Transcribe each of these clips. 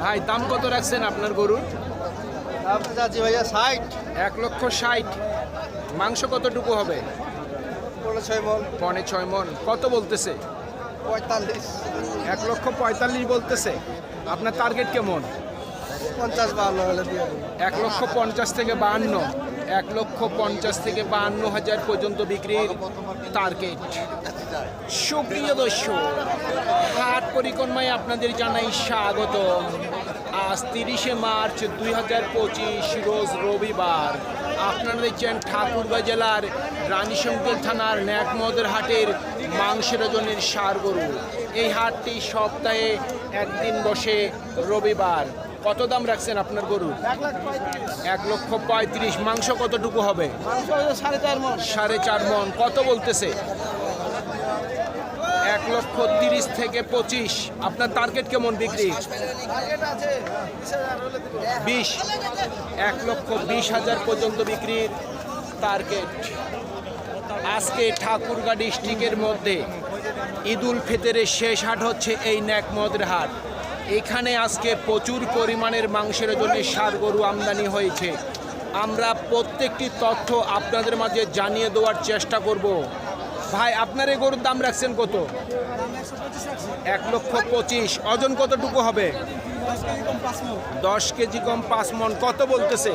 ভাই দাম কত রাখছেন আপনার গরুর? যাচ্ছি ভাইয়া ষাট। এক লক্ষ ষাট। মাংস কতটুকু হবে? পনেরো ছয় মন। পনে ছয় মন। কত বলতেছে? পঁয়তাল্লিশ। এক লক্ষ পঁয়তাল্লিশ বলতেছে। আপনার টার্গেট কেমন? পঞ্চাশ বাহান্ন এক লক্ষ পঞ্চাশ থেকে বাহান্ন। এক লক্ষ পঞ্চাশ থেকে বাহান্ন হাজার পর্যন্ত বিক্রির টার্গেট সুপ্রিয় দর্শক, হাট পরিক্রমায় আপনাদের জানাই স্বাগত আজ তিরিশে মার্চ দুই হাজার পঁচিশ, রোজ রবিবার। আপনারা দেখছেন ঠাকুরগাঁ জেলার রানীশঙ্কর থানার ন্যাকমদের হাটের মাংসের ওজনের সার গরু। এই হাটটি সপ্তাহে একদিন বসে রবিবার। কত দাম রাখছেন আপনার গরু? এক লক্ষ পঁয়ত্রিশ। মাংস কতটুকু হবে? সাড়ে চার মন। কত বলতেছে? এক লক্ষ তিরিশ থেকে পঁচিশ। আপনার টার্গেট কেমন বিক্রি? বিশ। এক লক্ষ বিশ হাজার পর্যন্ত বিক্রির টার্গেট আজকে ঠাকুরগাঁ ডিস্ট্রিক্টের মধ্যে ঈদুল ফিতরের শেষ হাট হচ্ছে এই ন্যাকমদের হাট। এখানে আজকে প্রচুর পরিমাণের মাংসের জন্য সার গরু আমদানি হয়েছে। আমরা প্রত্যেকটি তথ্য আপনাদের মাঝে জানিয়ে দেওয়ার চেষ্টা করব। ভাই, আপনার এই গরুর দাম রাখছেন কত? এক লক্ষ পঁচিশ। ওজন কতটুকু হবে? দশ কেজি কম পাঁচ মন। কত বলতেছে?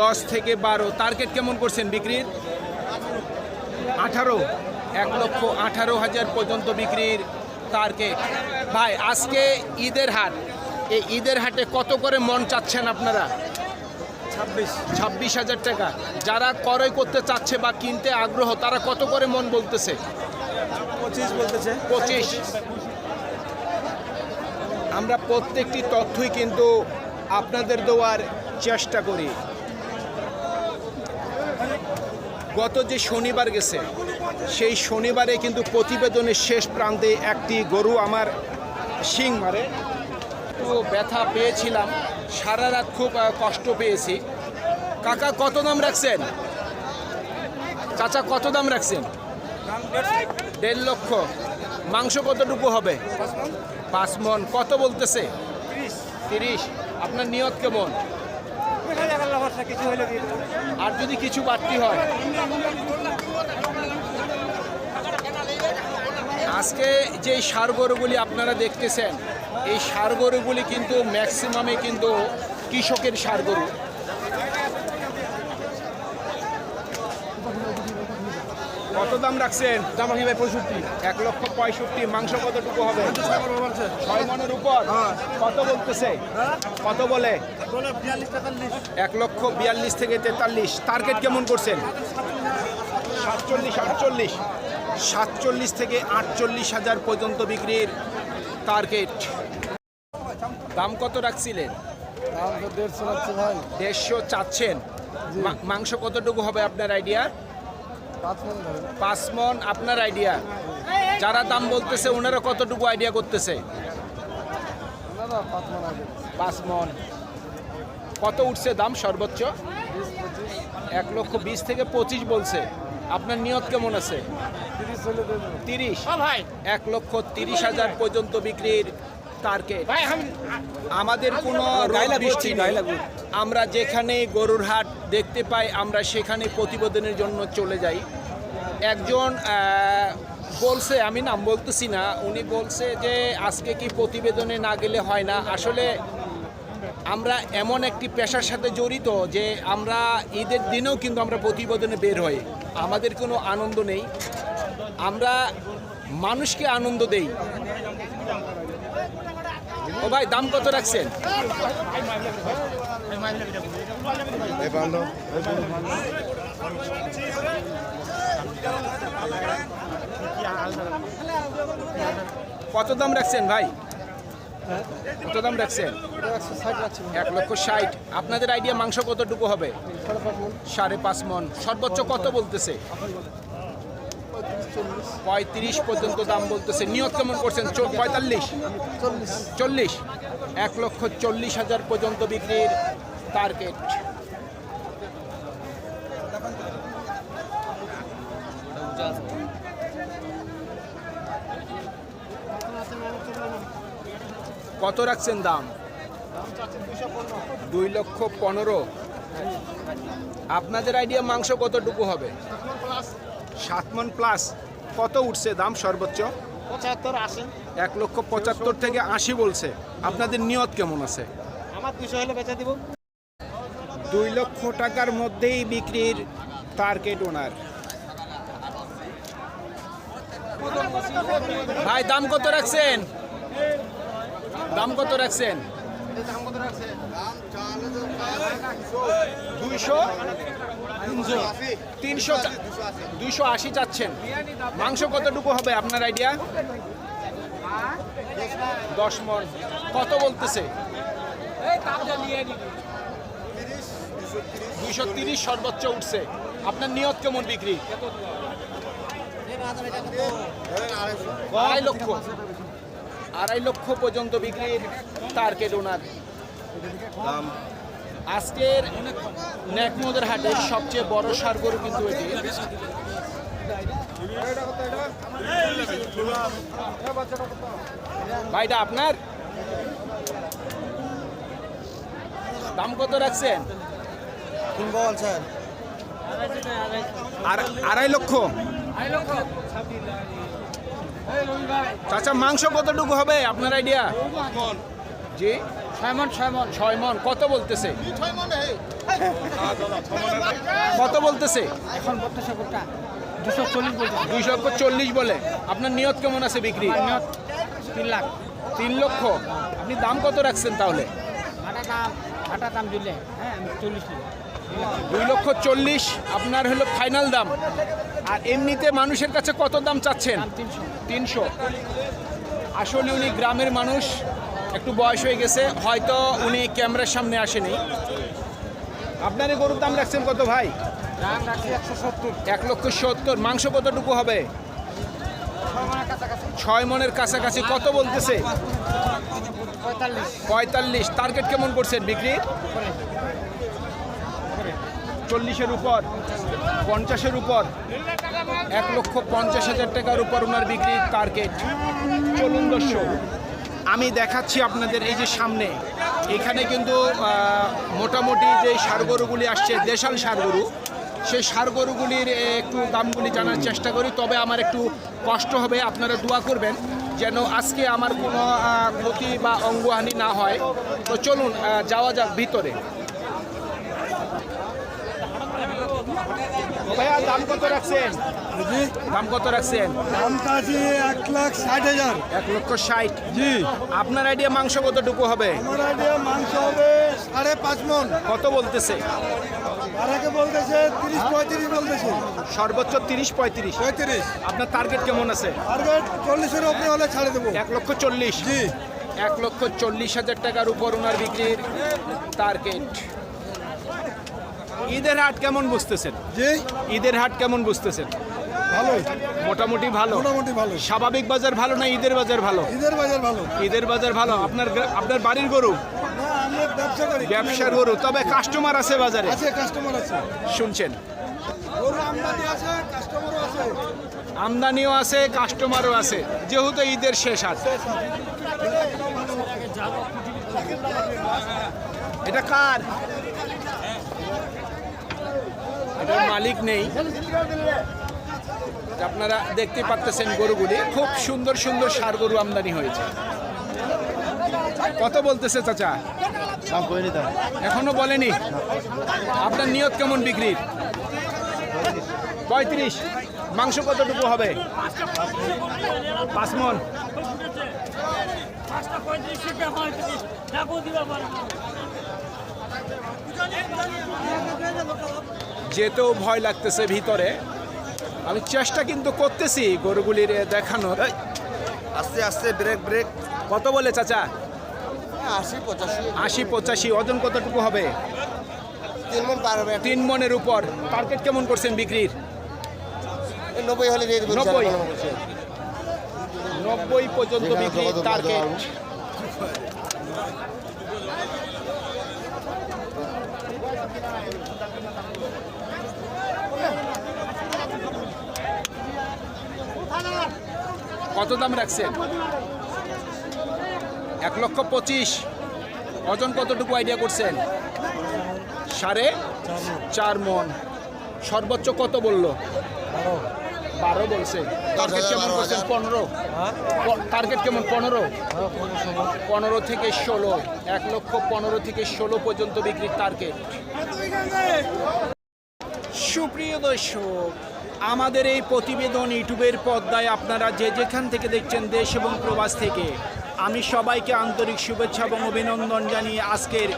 দশ থেকে বারো। টার্গেট কেমন করছেন বিক্রির? আঠারো। এক লক্ষ আঠারো হাজার পর্যন্ত বিক্রির। টার্গেট ভাই আজকে ঈদের হাট। এই ঈদের হাটে কত করে মন চাচ্ছেন আপনারা? ছাব্বিশ। ছাব্বিশ হাজার টাকা। যারা ক্রয় করতে চাচ্ছে বা কিনতে আগ্রহ তারা কত করে মন বলতেছে? পঁচিশ বলতেছে। পঁচিশ। আমরা প্রত্যেকটি তথ্যই কিন্তু আপনাদের দেওয়ার চেষ্টা করি। গত যে শনিবার গেছে সেই শনিবারে কিন্তু প্রতিবেদনের শেষ প্রান্তে একটি গরু আমার শিং মারে। একটু ব্যথা পেয়েছিলাম, সারা রাত খুব কষ্ট পেয়েছি। কাকা, কত দাম রাখছেন? চাচা, কত দাম রাখছেন? দেড় লক্ষ। মাংস কতটুকু হবে? পাঁচ মন। কত বলতেছে? তিরিশ। আপনার নিয়ত কেমন? আর যদি কিছু বাড়তি হয়? আজকে যে সার গরুগুলি আপনারা দেখতেছেন, এই সার গরুগুলি কিন্তু ম্যাক্সিমামে কিন্তু কৃষকের সার গরু কত দাম রাখছেন? জামাকি ভাই পঁয়ষট্টি। এক লক্ষ পঁয়ষট্টি। মাংস কতটুকু হবে? ছয় মনের উপর। কত বলতেছে? কত বলে? এক লক্ষ বিয়াল্লিশ থেকে তেতাল্লিশ। টার্গেট কেমন করছেন? সাতচল্লিশ, আটচল্লিশ। সাতচল্লিশ থেকে আটচল্লিশ হাজার পর্যন্ত বিক্রির টার্গেট দাম কত রাখছিলেন? দেড়শো চাচ্ছেন। মাংস কতটুকু হবে আপনার আইডিয়া পাঁচ মন আপনার আইডিয়া যারা দাম বলতেছে ওনারা কতটুকু আইডিয়া করতেছে? পাঁচ মন কত উঠছে দাম সর্বোচ্চ? এক লক্ষ বিশ থেকে পঁচিশ বলছে। আপনার নিয়ত কেমন আছে? তিরিশ। এক লক্ষ তিরিশ হাজার পর্যন্ত বিক্রির টার্গেট আমাদের কোনো বৃষ্টি। আমরা যেখানে গরুর হাট দেখতে পাই আমরা সেখানে প্রতিবেদনের জন্য চলে যাই। একজন বলছে আমি নাম বলতেছি না উনি বলছে যে আজকে কি প্রতিবেদনে না গেলে হয় না? আসলে আমরা এমন একটি পেশার সাথে জড়িত যে আমরা ঈদের দিনেও কিন্তু আমরা প্রতিবেদনে বের হই। আমাদের কোনো আনন্দ নেই। আমরা মানুষকে আনন্দ দেই। ও ভাই, দাম কত রাখছেন? কত দাম রাখছেন ভাই? কত দাম রাখছেন? এক লক্ষ ষাট। আপনাদের আইডিয়া মাংস কতটুকু হবে? সাড়ে পাঁচ মন। সর্বোচ্চ কত বলতেছে? পঁয়ত্রিশ পর্যন্ত দাম বলতেছে। নিয়ত কেমন করছেন? পঁয়তাল্লিশ? চল্লিশ। চল্লিশ? এক লক্ষ চল্লিশ হাজার পর্যন্ত বিক্রির টার্গেট কত রাখছেন দাম? দুই লক্ষ পনেরো। আপনাদের আইডিয়া মাংস কতটুকু হবে? সাত মন প্লাস কত উঠছে দাম সর্বোচ্চ? পঁচাত্তর আসেন এক লক্ষ পঁচাত্তর থেকে আশি বলছে। আপনাদের নিয়ত কেমন আছে? আমার দুশো হলে বেচা দিব। দুই লক্ষ টাকার মধ্যেই বিক্রির টার্গেট ওনার ভাই দাম কত রাখছেন? দাম কত রাখছেন? দুইশো? তিনশো আশি চাচ্ছেন। মাংস কতটুকু হবে আপনার আইডিয়া কত বলতেছে? দুইশো তিরিশ সর্বোচ্চ উঠছে। আপনার নিয়ত কেমন বিক্রি? আড়াই লক্ষ। আড়াই লক্ষ পর্যন্ত বিক্রির টার্গেট ওনার। আজকের ন্যাকমোদের হাটের সবচেয়ে বড় সার গরু কিন্তু এটি। ভাইটা আপনার? দাম কত রাখছেন? আর আড়াই লক্ষ? চাচা মাংস কতটুকু হবে? আপনার আইডিয়া জি। ছয় মন ছয় মন ছয় মন কত বলতেছে? কত বলতেছে? এখন বত্রিশশো কোটা দুশো চল্লিশ বলছে দুই চল্লিশ বলে। আপনার নিয়ত কেমন আছে বিক্রি? নিয়ত তিন লাখ। তিন লক্ষ? আপনি দাম কত রাখছেন তাহলে? হাটা দাম হাটা দাম দিলে হ্যাঁ চল্লিশ দুই লক্ষ চল্লিশ আপনার হলো ফাইনাল দাম। আর এমনিতে মানুষের কাছে কত দাম চাচ্ছেন? তিনশো। আসলে উনি গ্রামের মানুষ একটু বয়স হয়ে গেছে হয়তো উনি ক্যামেরার সামনে আসেনি। আপনার এই গরুর দাম রাখছেন কত ভাই? এক লক্ষ সত্তর। মাংস কতটুকু হবে? ছয় মনের কাছাকাছি। কত বলতেছে? পঁয়তাল্লিশ। পঁয়তাল্লিশ। টার্গেট কেমন করছেন বিক্রি? চল্লিশের উপর। পঞ্চাশের উপর। এক লক্ষ পঞ্চাশ হাজার টাকার উপর ওনার বিক্রির টার্গেট। চলুন দর্শক। আমি দেখাচ্ছি আপনাদের এই যে সামনে। এখানে কিন্তু মোটামুটি যে সারগরুগুলি আসছে, দেশাল সারগরু, সেই সারগরুগুলির গরুগুলির একটু দামগুলি জানার চেষ্টা করি। তবে আমার একটু কষ্ট হবে, আপনারা দোয়া করবেন যেন আজকে আমার কোনো ক্ষতি বা অঙ্গহানি না হয়। তো চলুন যাওয়া যাক ভিতরে। ভাইয়া দাম কত রাখছেন? দাম কত রাখছেন? দামটা আছে এক লাখ ষাট হাজার। এক লক্ষ ষাট। জি। আপনার আইডিয়া মাংস কতটুকু হবে? আমার আইডিয়া মাংস হবে সাড়ে পাঁচ মন। কত বলতেছে? আর একে বলতেছে তিরিশ পঁয়ত্রিশ বলতেছে। সর্বোচ্চ তিরিশ পঁয়ত্রিশ। পঁয়ত্রিশ। আপনার টার্গেট কেমন আছে? টার্গেট চল্লিশের উপরে হলে ছাড়ে দেবো। এক লক্ষ চল্লিশ। জি। এক লক্ষ চল্লিশ হাজার টাকার উপর ওনার বিক্রির টার্গেট ঈদের হাট কেমন বুঝতেছেন? জি। ঈদের হাট কেমন বুঝতেছেন? মোটামুটি ভালো। মোটামুটি ভালো। স্বাভাবিক বাজার ভালো না ঈদের বাজার ভালো? ঈদের বাজার ভালো। ঈদের বাজার ভালো। আপনার আপনার বাড়ির গরু? ব্যবসার গরু। তবে কাস্টমার আছে বাজারে? আছে কাস্টমার আছে। শুনছেন। আমদানিও আছে কাস্টমারও আছে। যেহেতু ঈদের শেষ হাট। এটা কার? এটার মালিক নেই। আপনারা দেখতে পাচ্ছেন গরুগুলি খুব সুন্দর সুন্দর সার গরু আমদানি হয়েছে। কত বলতেছে চাচা? এখনও বলেনি? আপনার নিয়ত কেমন বিক্রির? পঁয়ত্রিশ। মাংস কতটুকু হবে? পাঁচ মন। পঁয়ত্রিশ যেতেও ভয় লাগতেছে ভিতরে। আমি চেষ্টা কিন্তু করতেছি গরুগুলির দেখানোর। আস্তে আস্তে ব্রেক ব্রেক কত বলে চাচা? আশি পঁচাশি। আশি পঁচাশি ওজন কতটুকু হবে? তিন মন পার হবে। তিন মনের উপর। টার্গেট কেমন করছেন বিক্রির? নব্বই হলে নব্বই। নব্বই পর্যন্ত বিক্রির টার্গেট কত দাম রাখছেন? এক লক্ষ পঁচিশ। ওজন কতটুকু আইডিয়া করছেন? সাড়ে চার মন। সর্বোচ্চ কত বলল? বারো। বলছে। টার্গেট কেমন করছেন? পনেরো। টার্গেট কেমন? পনেরো? পনেরো থেকে ষোলো। এক লক্ষ পনেরো থেকে ষোলো পর্যন্ত বিক্রির টার্গেট সুপ্রিয় দর্শক আমাদের এই প্রতিবেদন ইউটিউবের পর্দায় আপনারা যে যেখান থেকে দেখছেন দেশ এবং প্রবাস থেকে, আমি সবাইকে আন্তরিক শুভেচ্ছা এবং অভিনন্দন জানিয়ে আজকের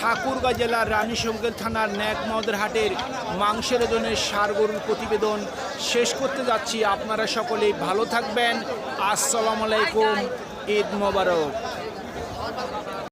ঠাকুরগাঁ জেলার রানী রানীশঙ্কর থানার ন্যাকমদের হাটের মাংসের ওজনের সার গরুর প্রতিবেদন শেষ করতে যাচ্ছি। আপনারা সকলেই ভালো থাকবেন। আসসালামু আলাইকুম। ঈদ মোবারক।